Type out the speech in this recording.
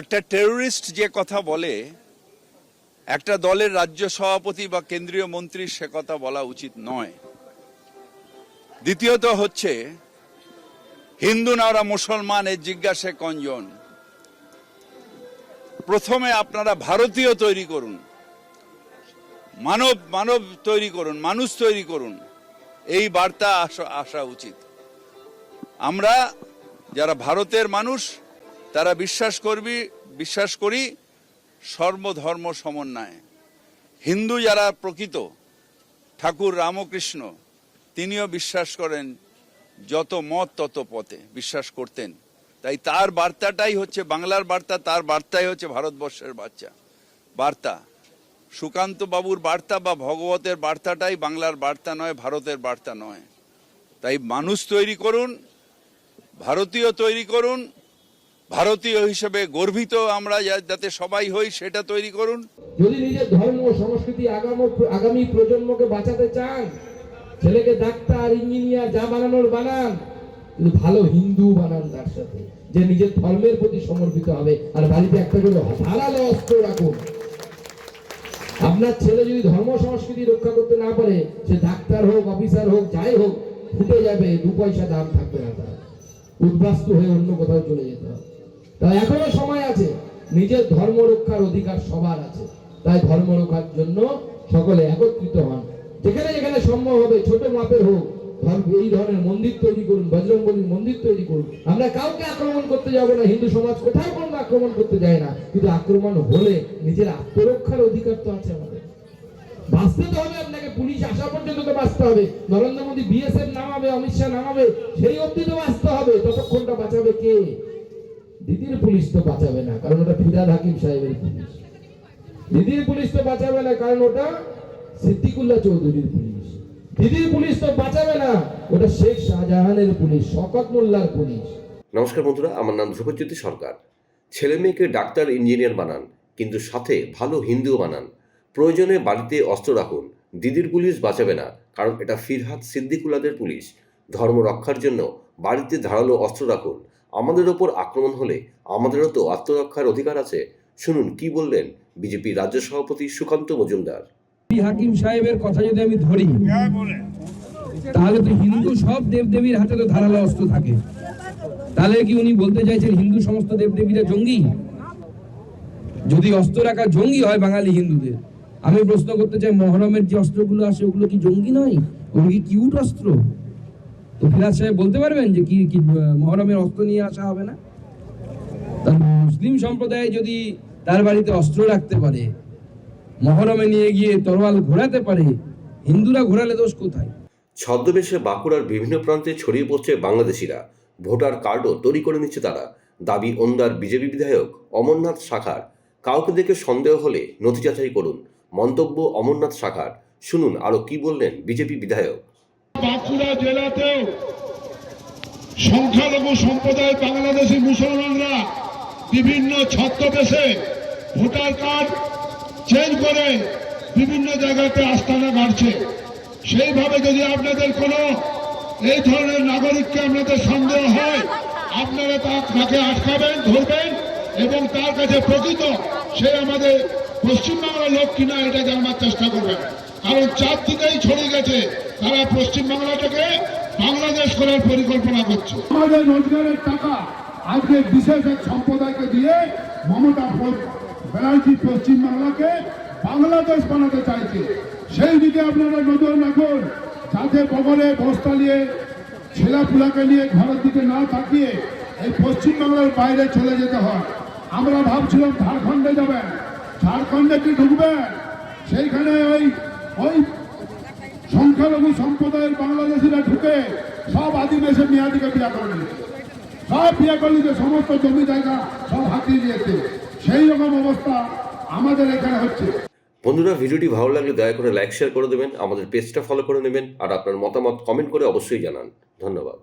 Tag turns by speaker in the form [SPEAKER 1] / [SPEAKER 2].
[SPEAKER 1] একটা টেররিস্ট যে কথা বলে, একটা দলের রাজ্য সভাপতি বা কেন্দ্রীয় মন্ত্রীর সে কথা বলা উচিত নয়। দ্বিতীয়ত হচ্ছে, হিন্দু না ওরা মুসলমান, এর জিজ্ঞাসে কঞ্জন প্রথমে আপনারা ভারতীয় তৈরি করুন। মানব মানব তৈরি করুন, মানুষ তৈরি করুন। এই বার্তা আসা উচিত। আমরা যারা ভারতের মানুষ তারা বিশ্বাস করবি, বিশ্বাস করি সর্বধর্ম সমন্বয়। হিন্দু যারা প্রকৃত, ঠাকুর রামকৃষ্ণ, তিনিও বিশ্বাস করেন যত মত তত পথে বিশ্বাস করতেন। তাই তার বার্তাটাই হচ্ছে, বাংলার বার্তা, তার বার্তাই হচ্ছে ভারতবর্ষের বাচ্চা। বার্তা। সুকান্ত বাবুর বার্তা বা ভগবতের বার্তাটাই বাংলার বার্তা নয়, ভারতের বার্তা নয়। তাই মানুষ তৈরি করুন, ভারতীয় তৈরি করুন ভারতীয় হিসেবে গর্বিত আমরা যাতে সবাই হই, সেটা তৈরি করুন।
[SPEAKER 2] যদি নিজের ধর্ম সংস্কৃতি আগামী প্রজন্মকে বাঁচাতে চান, ছেলেকে ডাক্তার, ইঞ্জিনিয়ার যা বানানোর বানান ভালো হিন্দু বানান তার সাথে, যে নিজের ধর্মের প্রতি সমর্পিত হবে। আর বাড়িতে একটা করে ধারালো অস্ত্র রাখুন। আপনার ছেলে যদি ধর্ম সংস্কৃতি রক্ষা করতে না পারে, সে ডাক্তার হোক, অফিসার হোক, যাই হোক, ফুটে যাবে, দু পয়সা দাম থাকবে না তার। উদ্বাস্তু হয়ে অন্য কোথাও চলে যেতে হবে। তাই এখনও সময় আছে। নিজের ধর্ম রক্ষার অধিকার সবার আছে। তাই ধর্ম রক্ষার জন্য সকলে একত্রিত হন। যেখানে যেখানে সম্ভব হবে, ছোট মাপের হোক এই ধরনের মন্দির তৈরি করুন বজরংবলীর মন্দির তৈরি করুন। আমরা কাউকে আক্রমণ করতে যাব না, হিন্দু সমাজ কোথাও কোনো আক্রমণ করতে যায় না। কিন্তু আক্রমণ হলে নিজের আত্মরক্ষার অধিকার তো আছে আমাদের। বাঁচতে তো হবে আপনাকে, পুলিশ আসা পর্যন্ত তো বাঁচতে হবে। নরেন্দ্র মোদী বিএসএফ নামাবে, অমিত শাহ নামাবে, সেই অবধি তো বাঁচতে হবে। ততক্ষণটা বাঁচাবে কে? দিদির পুলিশ তো বাঁচাবে না, কারণ ওটা ফিরাদ হাকিম সাহেবের পুলিশ। দিদির পুলিশ তো বাঁচাবে না, কারণ ওটা সিদ্দিকুল্লাহ চৌধুরীর পুলিশ। দিদির পুলিশ তো বাঁচাবে না, ওটা শেখ শাহজাহানের পুলিশ, শকত মোল্লার পুলিশ।
[SPEAKER 3] নমস্কার বন্ধুরা, আমার নাম ধ্রুবজ্যোতি সরকার। ছেলে মেয়েকে ডাক্তার, ইঞ্জিনিয়ার বানান, কিন্তু সাথে ভালো হিন্দুও বানান। প্রয়োজনে বাড়িতে অস্ত্র রাখুন। দিদির পুলিশ বাঁচাবে না, কারণ এটা ফিরহাদ সিদ্দিকুল্লাদের পুলিশ। ধর্ম রক্ষার জন্য বাড়িতে ধারালো অস্ত্র রাখুন। আমাদের ওপর আক্রমণ হলে আমাদেরও তো আত্মরক্ষার অধিকার আছে। শুনুন কি বললেন বিজেপি রাজ্য সভাপতি সুকান্ত মজুমদার?
[SPEAKER 2] হাকিম সাহেবের কথা যদি আমি ধরি তাহলে তো হিন্দু সব দেবদেবীর হাতে তো ধারালো অস্ত্র থাকে। তাহলে কি উনি বলতে চাইছেন হিন্দু সমস্ত দেবদেবীরা জঙ্গি? যদি অস্ত্র রাখা জঙ্গি হয় বাঙালি হিন্দুদের আমি প্রশ্ন করতে চাই মহরমের যে অস্ত্রগুলো আসে ওগুলো কি জঙ্গি নয়? ওগুলো কি কিউট অস্ত্র? তো ফিরাজ সাহেব বলতে পারবেন যে কি কি মহরমের অস্ত্র নিয়ে আসা হবে না? মুসলিম সম্প্রদায় যদি তার বাড়িতে অস্ত্র রাখতে পারে, মহরমে নিয়ে গিয়ে তরোয়াল ঘোরাতে পারে, হিন্দুরা ঘোরালে দোষ কোথায়?
[SPEAKER 3] ছদ্মবেশে বাঁকুড়ার বিভিন্ন প্রান্তে ছড়িয়ে পড়ছে বাংলাদেশিরা। ভোটার কার্ডও তৈরি করে নিচ্ছে তারা। দাবি ওন্দার বিজেপি বিধায়ক অমরনাথ শাখার। কাউকে দেখে সন্দেহ হলে নথি যাচাই করুন। মন্তব্য অমরনাথ শাখার। শুনুন আরও কি বললেন বিজেপি বিধায়ক।
[SPEAKER 4] বাঁকুড়া জেলাতেও সংখ্যালঘু সম্প্রদায় বাংলাদেশি মুসলমানরা বিভিন্ন ছদ্মবেশে ভোটার কার্ড চেঞ্জ করে বিভিন্ন জায়গাতে আস্তানা গাড়ছে সেইভাবে যদি আপনাদের কোনো এই ধরনের নাগরিককে আপনাদের সন্দেহ হয়, আপনারা তাকে আটকাবেন, ধরবেন এবং তার কাছে প্রকৃত সে আমাদের পশ্চিমবাংলার লোক কিনা এটা জানবার চেষ্টা করবেন কারণ চারদিকেই ছড়িয়ে গেছে তারা পশ্চিমবাংলাটাকে বাংলাদেশ করার পরিকল্পনা করছে।
[SPEAKER 5] আমাদের রোজগারের টাকা আজকে বিশেষ এক সম্প্রদায়কে দিয়ে মমতা ব্যানার্জি পশ্চিমবাংলাকে বাংলাদেশ বানাতে চাইছে। সেই দিকে আপনারা নজর রাখুন, যাতে বগলে বস্তা নিয়ে, ছেলেপুলাকে নিয়ে ঘরের দিকে না তাকিয়ে এই পশ্চিমবাংলার বাইরে চলে যেতে হয়। আমরা ভাবছিলাম ঝাড়খণ্ডে যাবেন, ঝাড়খণ্ডে কি ঢুকবেন? সেইখানে ওই ওই সংখ্যালঘু সম্প্রদায়ের বাংলাদেশিরা ঢুকে সব আদিবাসী মেয়াদিকে বিয়া করে নিয়েছে সব বিয়া করে নিয়েছে সমস্ত জমি জায়গা সব হাতিয়ে নিয়েছে। সেই রকম অবস্থা আমাদের এখানে হচ্ছে।
[SPEAKER 3] বন্ধুরা, ভিডিওটি ভালো লাগলে দয়া করে লাইক শেয়ার করে দেবেন। আমাদের পেজটা ফলো করে নেবেন। আর আপনার মতামত কমেন্ট করে অবশ্যই জানান। ধন্যবাদ।